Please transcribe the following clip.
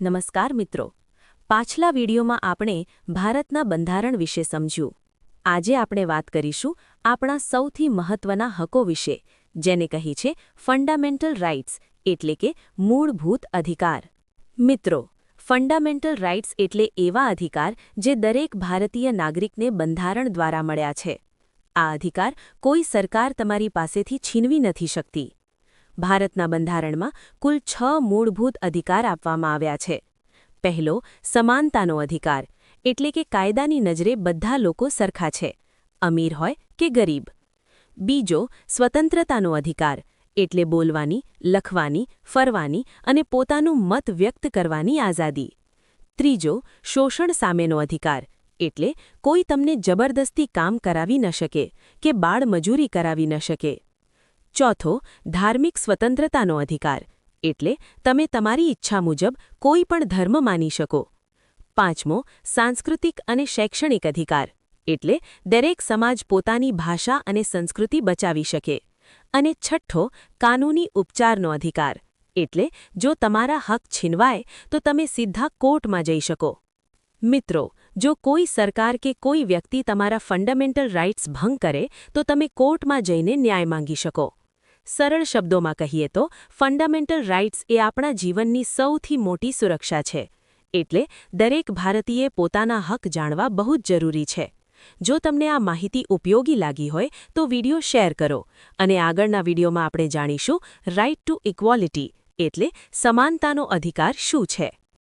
નમસ્કાર મિત્રો. પાછલા વિડીયોમાં આપણે ભારતના બંધારણ વિશે સમજ્યું. આજે આપણે વાત કરીશું આપણા સૌથી મહત્વના હકો વિશે, જેને કહી છે ફંડામેન્ટલ રાઇટ્સ એટલે કે મૂળભૂત અધિકાર. મિત્રો ફંડામેન્ટલ રાઇટ્સ એટલે એવા અધિકાર જે દરેક ભારતીય નાગરિકને બંધારણ દ્વારા મળ્યા છે. આ અધિકાર કોઈ સરકાર તમારી પાસેથી છીનવી નથી શકતી. ભારતના બંધારણમાં કુલ છ મૂળભૂત અધિકાર આપવામાં આવ્યા છે. પહેલો, સમાનતાનો અધિકાર, એટલે કે કાયદાની નજરે બધા લોકો સરખા છે, અમીર હોય કે ગરીબ. બીજો, સ્વતંત્રતાનો અધિકાર, એટલે બોલવાની, લખવાની, ફરવાની અને પોતાનું મત વ્યક્ત કરવાની આઝાદી. ત્રીજો, શોષણ સામેનો અધિકાર, એટલે કોઈ તમને જબરદસ્તી કામ કરાવી ન શકે કે બાળમજૂરી કરાવી ન શકે. ચોથો, ધાર્મિક સ્વતંત્રતાનો અધિકાર. એટલે તમે તમારી ઈચ્છા મુજબ કોઈ પણ ધર્મ માની શકો. પાંચમો, સાંસ્કૃતિક અને શૈક્ષણિક અધિકાર. એટલે દરેક સમાજ પોતાની ભાષા અને સંસ્કૃતિ બચાવી શકે. અને છઠ્ઠો, કાનૂની ઉપચારનો અધિકાર. એટલે જો તમારા હક છીનવાય, તો તમે સીધા કોર્ટમાં જઈ શકો. મિત્રો, જો કોઈ સરકાર કે કોઈ વ્યક્તિ તમારા ફંડામેન્ટલ રાઇટ્સ ભંગ કરે, તો તમે કોર્ટમાં જઈને ન્યાય માંગી શકો. સરળ શબ્દોમાં કહીએ તો ફંડામેન્ટલ રાઇટ્સ એ આપણા જીવનની સૌથી મોટી સુરક્ષા છે. એટલે દરેક ભારતીયે પોતાના હક જાણવા બહુ જ જરૂરી છે. જો તમને આ માહિતી ઉપયોગી લાગી હોય, તો વિડિયો શેર કરો અને આગળના વિડીયોમાં આપણે જાણીશું રાઇટ ટુ ઇક્વોલિટી એટલે સમાનતાનો અધિકાર શું છે.